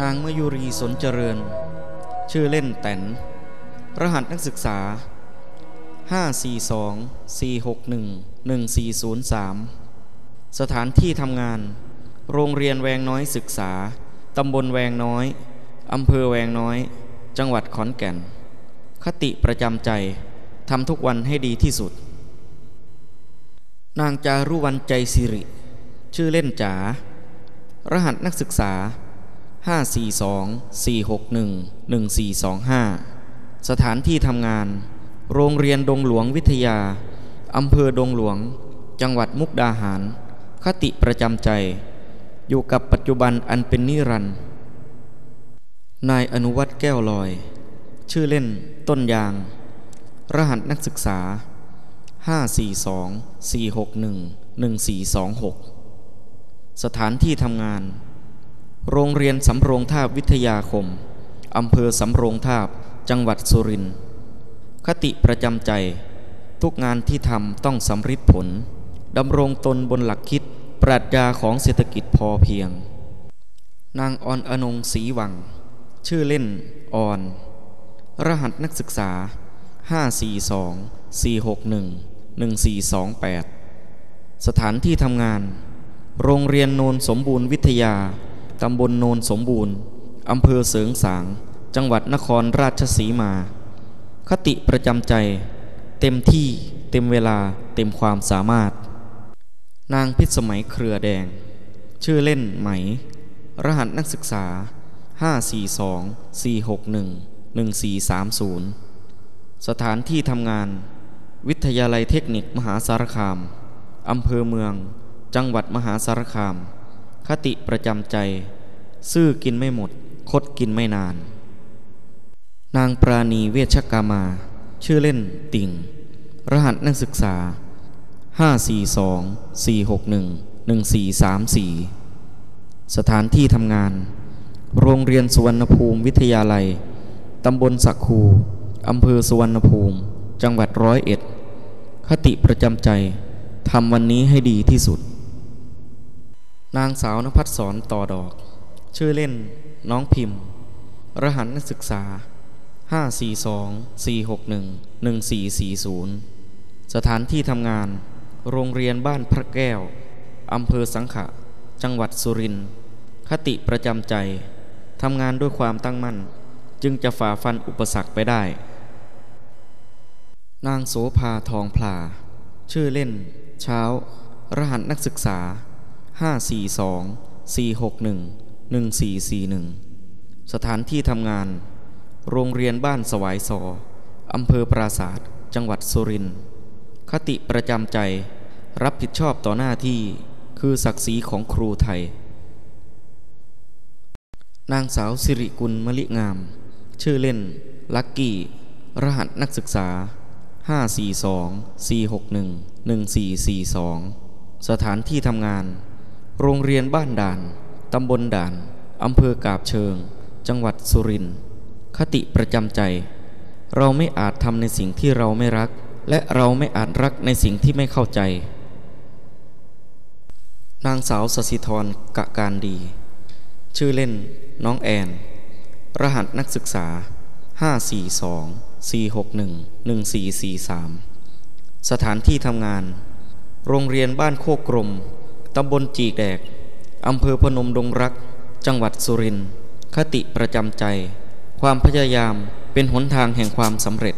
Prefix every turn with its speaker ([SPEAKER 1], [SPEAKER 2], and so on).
[SPEAKER 1] นางมยุรีสนเจริญ ชื่อเล่นแตนรหัสนักศึกษา 542-461-1403 สถานที่ทำงาน โรงเรียนแวงน้อยศึกษา ตำบลแวงน้อย อำเภอแวงน้อย จังหวัดขอนแก่น คติประจำใจ ทำทุกวันให้ดีที่สุด นางจารุวรรณใจสิริ ชื่อเล่นจ๋ารหัสนักศึกษา 542-461-1425 สถานที่ทำงาน โรงเรียนดงหลวงวิทยา อำเภอดงหลวง จังหวัดมุกดาหาร คติประจำใจ อยู่กับปัจจุบันอันเป็นนิรันดร์นายอนุวัตแก้วลอย ชื่อเล่นต้นยาง รหัสนักศึกษา 542-461-1426 สถานที่ทำงาน โรงเรียนสำโรงทาบวิทยาคม อำเภอสำโรงทาบ จังหวัดสุรินทร์ คติประจำใจ ทุกงานที่ทำต้องสำฤทธิ์ผล ดำรงตนบนหลักคิดปรัชญาของเศรษฐกิจพอเพียง นางออนอนงศรีวัง ชื่อเล่นออน รหัสนักศึกษา 542-461-1428 สถานที่ทำงาน โรงเรียนโนนสมบูรณ์วิทยา ตำบลโนนสมบูรณ์อำเภอเสริงสาง จังหวัดนครราชสีมา คติประจำใจ เต็มที่เต็มเวลาเต็มความสามารถ นางพิษสมัยเครือแดง ชื่อเล่นไหม รหัสนักศึกษา 542-461-1430 สถานที่ทำงาน วิทยาลัยเทคนิคมหาสารคามอำเภอเมือง จังหวัดมหาสารคาม คติประจำใจ ซื่อกินไม่หมด คดกินไม่นาน นางปราณีเวชกามา ชื่อเล่นติ่ง รหัสนักศึกษา 542-461-1434 สถานที่ทำงาน โรงเรียนสุวรรณภูมิวิทยาลัย ตำบลสักคูอำเภอสุวรรณภูมิ จังหวัดร้อยเอ็ด คติประจำใจทำวันนี้ให้ดีที่สุด นางสาวนภัสสรต่อดอก ชื่อเล่น น้องพิมพ์ รหัสนักศึกษา 542-461-1440 สถานที่ทำงาน โรงเรียนบ้านพระแก้ว อำเภอสังขะ จังหวัดสุรินทร์ คติประจำใจ ทำงานด้วยความตั้งมั่น จึงจะฝ่าฟันอุปสรรคไปได้ นางโสภาทองพลา ชื่อเล่น เช้า รหัสนักศึกษา 542-461-1441สถานที่ทำงาน โรงเรียนบ้านสวายซออำเภอปราศาสตร์จังหวัดสุรินทร์คติประจำใจ รับผิดชอบต่อหน้าที่คือศักดิ์ศรีของครูไทย นางสาวสิริกุลมะลิงาม ชื่อเล่น ลักกี้ รหัสนักศึกษา 542-461-1442 สถานที่ทำงาน โรงเรียนบ้านด่าน ตำบลด่าน อำเภอกาบเชิง จังหวัดสุรินทร์ คติประจำใจ เราไม่อาจทำในสิ่งที่เราไม่รัก และเราไม่อาจรักในสิ่งที่ไม่เข้าใจ นางสาวสสิธรกะการดี ชื่อเล่น น้องแอน รหัสนักศึกษา 542-461-1443 สถานที่ทำงาน โรงเรียนบ้านโคกกรม ตำบลจีแดก อำเภอพนมดงรัก จังหวัดสุรินทร์ คติประจำใจ ความพยายามเป็นหนทางแห่งความสำเร็จ